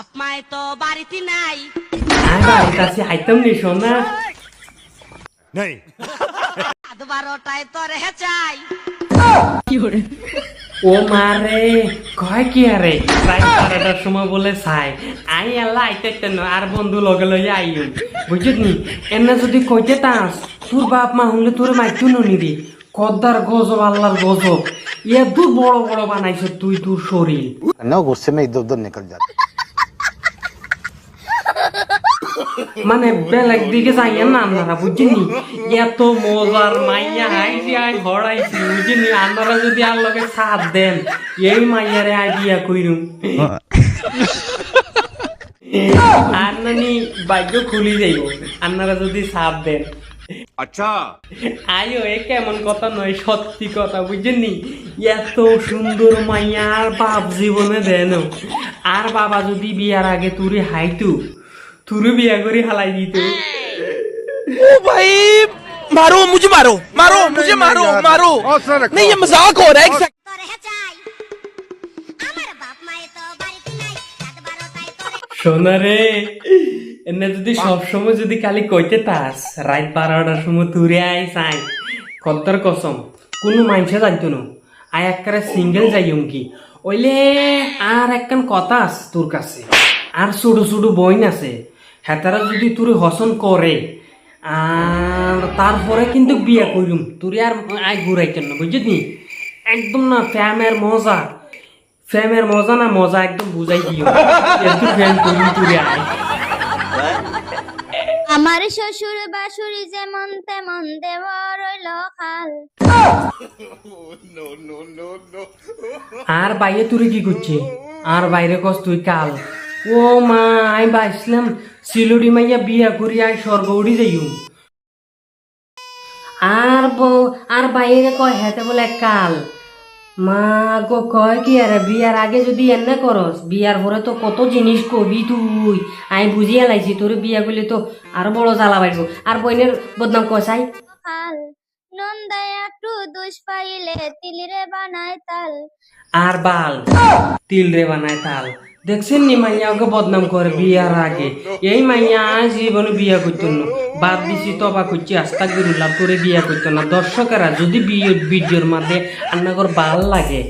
আপায় তো বাড়িতে নাই। কাছে আইতাম নি? সোনা নাই বারোটায় তো রেহে চাই কি ও কয় কি আরে প্রায় বারোটার সময় বলে চাই। আই আল্লাহ আইতে আর বন্ধু লগে লই আই বুঝছিস নি? এনে যদি কইতে তাস তোর বাপ মা হলে তোর মাইতু নিবি কদ্দার গজব আল্লাহর গজব। এত বড় বড় বানাইছ তুই তোর শরীর। না গুসে মে ইদর নিকল যাতে মানে বেলেগ দিকে যাই না বুঝিনি এত মজার মাইয়া আইসি আই ঘর আইসি বুঝছেননি যদি আর লোকে সাথ দেন এই মাইয়ারে আইডিয়া কইরুম আর খুলি যাইব আপনারা যদি সাথ দেন আচ্ছা আয়ো এ কেমন কথা নয় সত্যি কথা বুঝছেননি এত সুন্দর মাইয়া আর বাপ জীবনে দেন আর বাবা যদি বিয়ার আগে তুরি হাইতু তুরু বিয়া করে হালাই দিত ओ भाई मारो मुझे मारो मारो मुझे मारो मारो नहीं ये मजाक हो रहा है एक सेकंड তো রেহে চাই আমার বাপ মায়ে তো বাড়িতে নাই আধ বারোটায় তো সোনারে এনে যদি সবসময় যদি খালি কইতে তাস রাত বারোটার সময় তুরে আই চাই কদ্দর কসম কোনো মানুষে জানতো না আই একবারে সিঙ্গেল যাইম কি ওইলে আর একখান কথা আছে তোর কাছে আর ছোটো ছোটো বইন আছে হেতারা যদি তোর হসন করে আর তারপরে কিন্তু বিয়া করিম তোর আর আই ঘুরাইতেন না বুঝলি একদম না ফ্যামের মজা। ফ্যামের মজা না মজা একদম বুঝাই দিও। একটু ফ্যান করিম আয়। আমার শ্বশুর বাসুরি যেমন তেমন দেওয়ার রইল খাল। আর বাইরে তুই কি করছে? আর বাইরে কস তুই কাল। ও মা আই বাইছিলাম সিলুড়ি মাইয়া বিয়া করি আই স্বর্গ উড়ি যাইম আর বউ আর বাইরে কয় হেতে বলে কাল। মা গো কয় কি আরে বিয়ার আগে যদি এনে করস বিয়ার পরে তো কত জিনিস কবি তুই। আই বুঝিয়া লাইছি তোর বিয়া করলে তো আরও বড় জ্বালা বাইব আর বইনের বদনাম তাল। আর বাল তিল রে বানায় তাল। দেখছেন নি মাইয়া, ওকে বদনাম করে বিয়ার আগে। এই মাইয়া জীবনে বিয়া করতো না। বাদ দিছি, তবা করছি আস্তা গিরুল্লাহ করে বিয়া করতো না। দর্শকেরা যদি বিয়ে ভিডিওর মাঝে আন্নাগর ভালো লাগে,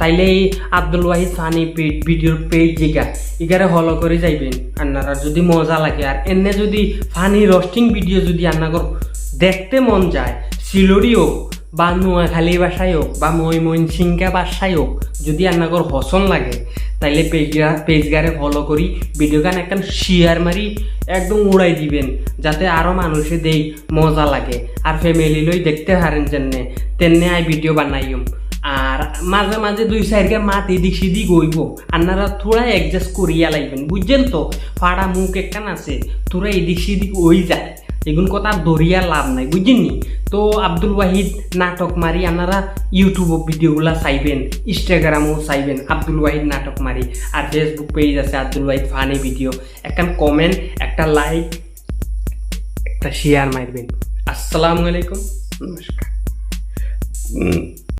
তাইলে এই আব্দুল ওয়াহিদ সানি ভিডিওর পেজ জিগা ইগারে হলো করে যাইবেন আন্নারা। যদি মজা লাগে, আর এনে যদি ফানি রোস্টিং ভিডিও যদি আন্নাগর দেখতে মন যায় সিলরি হোক বা নোয়াখালী বাসায় হোক বা মই ময়মনসিংহা বাসায় হোক যদি আপনার হসন লাগে, তাইলে পেজগা পেজগারে ফলো করি ভিডিও গান একখান শেয়ার মারি একদম উড়াই দিবেন, যাতে আরও মানুষে দেই মজা লাগে আর ফ্যামিলি লই দেখতে পারেন জেনে তেনে আই ভিডিও বানাইম। আর মাঝে মাঝে দুই সাইডকে মাত এদিক সেদিক হইব আপনারা থোড়া অ্যাডজাস্ট করিয়া লাগবেন। বুঝছেন তো? ফাড়া মুখ একখান আছে তোরা এদিক সেদিক ওই যায়। এগুন কথা দরিয়া লাভ নাই বুঝিনি তো আব্দুল ওয়াহিদ নাটক মারি আপনারা ইউটিউব ভিডিওগুলা চাইবেন ইনস্টাগ্রামও চাইবেন, আব্দুল ওয়াহিদ নাটক মারি, আর ফেসবুক পেজ আছে আব্দুল ওয়াহিদ ফানি ভিডিও। একটা কমেন্ট একটা লাইক একটা শেয়ার মারবেন। আসসালামু আলাইকুম। নমস্কার।